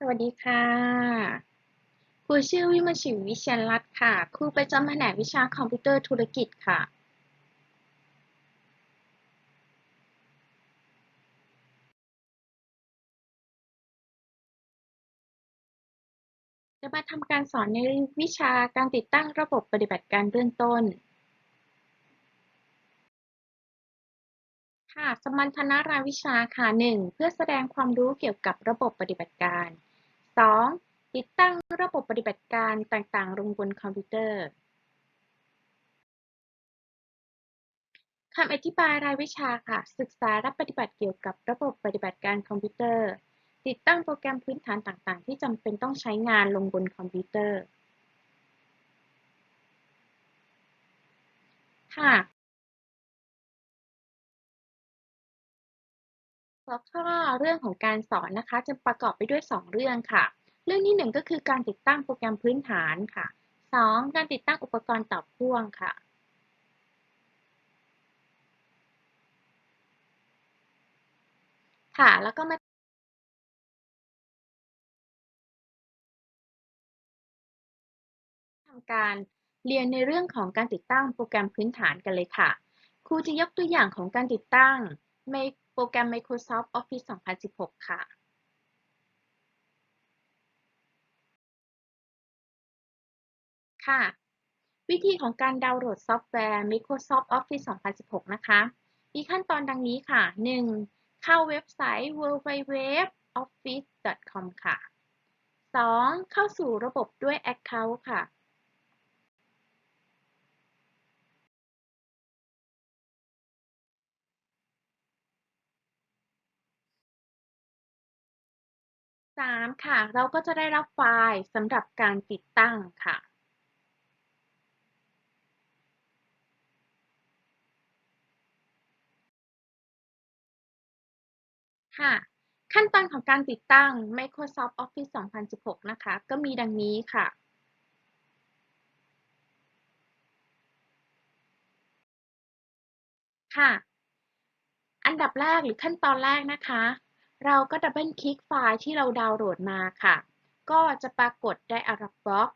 สวัสดีค่ะ ครูชื่อวิมลศิววิเชียรรัตน์ค่ะ ครูประจำแผนกวิชาคอมพิวเตอร์ธุรกิจค่ะ จะมาทำการสอนในวิชาการติดตั้งระบบปฏิบัติการเบื้องต้น ค่ะ สมรรถนะรายวิชาค่ะ 1. เพื่อแสดงความรู้เกี่ยวกับระบบปฏิบัติการ 2. ติดตั้งระบบปฏิบัติการต่างๆ ลงบนคอมพิวเตอร์คำอธิบายรายวิชาค่ะ ศึกษาและปฏิบัติเกี่ยวกับระบบปฏิบัติการคอมพิวเตอร์ ติดตั้งโปรแกรมพื้นฐานต่างๆ ที่จำเป็นต้องใช้งานลงบนคอมพิวเตอร์ ค่ะ หัวข้อเรื่องของการสอนนะคะ จะประกอบไปด้วย 2 เรื่องค่ะ เรื่องที่ 1 ก็คือการติดตั้งโปรแกรมพื้นฐานค่ะ 2. การติดตั้งอุปกรณ์ต่อพ่วงค่ะ ค่ะ แล้วก็มาทำการเรียนในเรื่องของการติดตั้งโปรแกรมพื้นฐานกันเลยค่ะ ครูจะยกตัวอย่างของการติดตั้งใน โปรแกรม Microsoft Office 2016 ค่ะค่ะ วิธีของการดาวน์โหลดซอฟต์แวร์ Microsoft Office 2016 นะคะ มีขั้นตอนดังนี้ค่ะ 1. เข้าเว็บไซต์ www.office.com ค่ะ 2. เข้าสู่ระบบด้วย Account ค่ะ 3. ค่ะ เราก็จะได้รับไฟล์สำหรับการติดตั้งค่ะ ค่ะ ขั้นตอนของการติดตั้ง Microsoft Office 2016 นะคะ ก็มีดังนี้ค่ะค่ะ อันดับแรกหรือขั้นตอนแรกนะคะ เราก็ดับเบิลคลิกไฟล์ที่เราดาวน์โหลดมาค่ะ ก็จะปรากฏ dialog box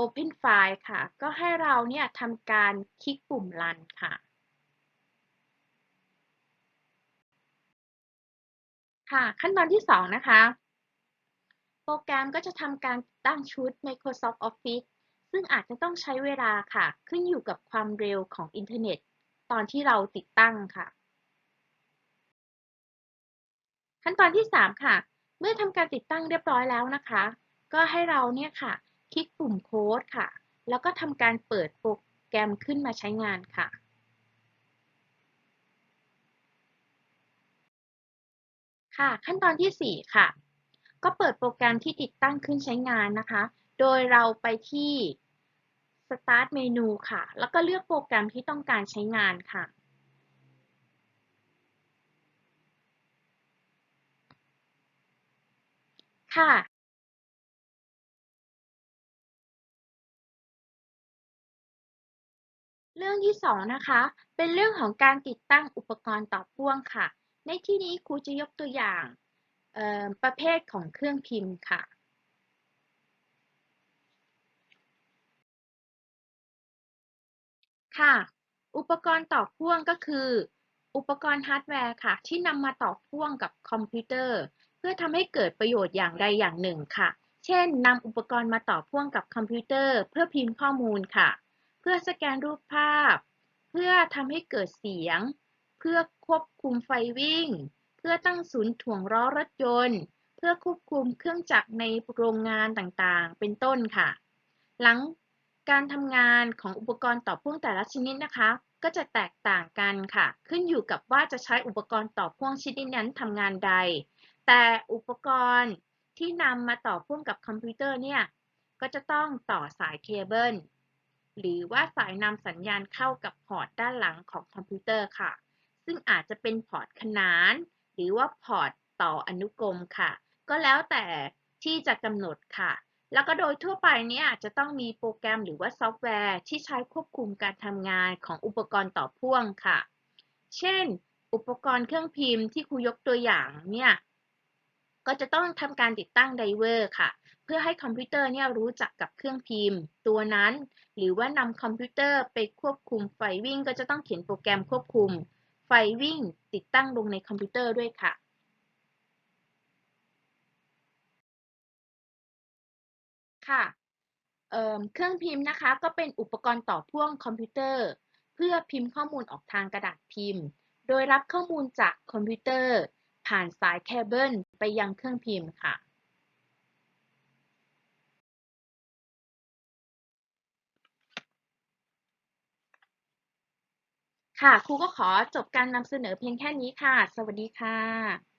Open File ค่ะ ก็ให้เราเนี่ยทำการคลิกปุ่ม Run ค่ะ ค่ะขั้นตอนที่ 2 นะคะ โปรแกรมก็จะทำการตั้งชุด Microsoft Office ซึ่งอาจจะต้องใช้เวลาค่ะ ขึ้นอยู่กับความเร็วของอินเทอร์เน็ต ตอนที่เราติดตั้งค่ะ ขั้นตอนที่ 3 ค่ะ เมื่อทำการติดตั้งเรียบร้อยแล้วนะคะ ก็ให้เราเนี่ยค่ะคลิกปุ่มโค้ดค่ะ แล้วก็ทำการเปิดโปรแกรมขึ้นมาใช้งานค่ะค่ะ ขั้นตอนที่ 4 ค่ะ ก็เปิดโปรแกรมที่ติดตั้งขึ้นใช้งานนะคะ โดยเราไปที่ Start เมนูค่ะ แล้วก็เลือกโปรแกรมที่ต้องการใช้งานค่ะ ค่ะ เรื่องที่2นะคะ เป็นเรื่องของการติดตั้งอุปกรณ์ต่อพ่วงค่ะ ในที่นี้ครูจะยกตัวอย่างประเภทของเครื่องพิมพ์ค่ะ ค่ะ อุปกรณ์ต่อพ่วงก็คือ อุปกรณ์ฮาร์ดแวร์ค่ะ ที่นำมาต่อพ่วงกับคอมพิวเตอร์ พื่อทำให้เกิดประโยชน์อย่างใดอย่างหนึ่งค่ะ เช่นนำอุปกรณ์มาต่อพ่วงกับคอมพิวเตอร์ เพื่อพิมพ์ข้อมูลค่ะ เพื่อสแกนรูปภาพ เพื่อทำให้เกิดเสียง เพื่อควบคุมไฟวิ่ง เพื่อตั้งศูนย์ถ่วงล้อรถยนต์ เพื่อควบคุมเครื่องจักรในโรงงานต่างๆ เป็นต้นค่ะ หลังการทำงานของอุปกรณ์ต่อพ่วงแต่ละชนิดนะคะ ก็จะแตกต่างกันค่ะ ขึ้นอยู่กับว่าจะใช้อุปกรณ์ต่อพ่วงชนิดนั้นทำงานใด แต่อุปกรณ์ที่นำมาต่อพ่วงกับคอมพิวเตอร์เนี่ย ก็จะต้องต่อสายเคเบิลหรือว่าสายนำสัญญาณเข้ากับพอร์ตด้านหลังของคอมพิวเตอร์ค่ะ ซึ่งอาจจะเป็นพอร์ตขนาน หรือว่าพอร์ตต่ออนุกรมค่ะ ก็แล้วแต่ที่จะกำหนดค่ะ แล้วก็โดยทั่วไปเนี่ยจะต้องมีโปรแกรมหรือว่าซอฟต์แวร์ที่ใช้ควบคุมการทำงานของอุปกรณ์ต่อพ่วงค่ะ เช่น อุปกรณ์เครื่องพิมพ์ที่ครูยกตัวอย่างเนี่ย ก็จะต้องทำการติดตั้งไดเวอร์ค่ะ เพื่อให้คอมพิวเตอร์เนี่ยรู้จักกับเครื่องพิมพ์ ตัวนั้น หรือว่านำคอมพิวเตอร์ไปควบคุมไฟวิ่ง ก็จะต้องเขียนโปรแกรมควบคุม ไฟวิ่ง ติดตั้งลงในคอมพิวเตอร์ด้วยค่ะค่ะเเครื่องพิมพ์นะคะ ก็เป็นอุปกรณ์ต่อพ่วงคอมพิวเตอร์ เพื่อพิมพ์ข้อมูลออกทางกระดาษพิมพ์ โดยรับข้อมูลจากคอมพิวเตอร์ ผ่านสายเคเบิลไปยังเครื่องพิมพ์ค่ะ ค่ะครูก็ขอจบการนำเสนอเพียงแค่นี้ค่ะ สวัสดีค่ะ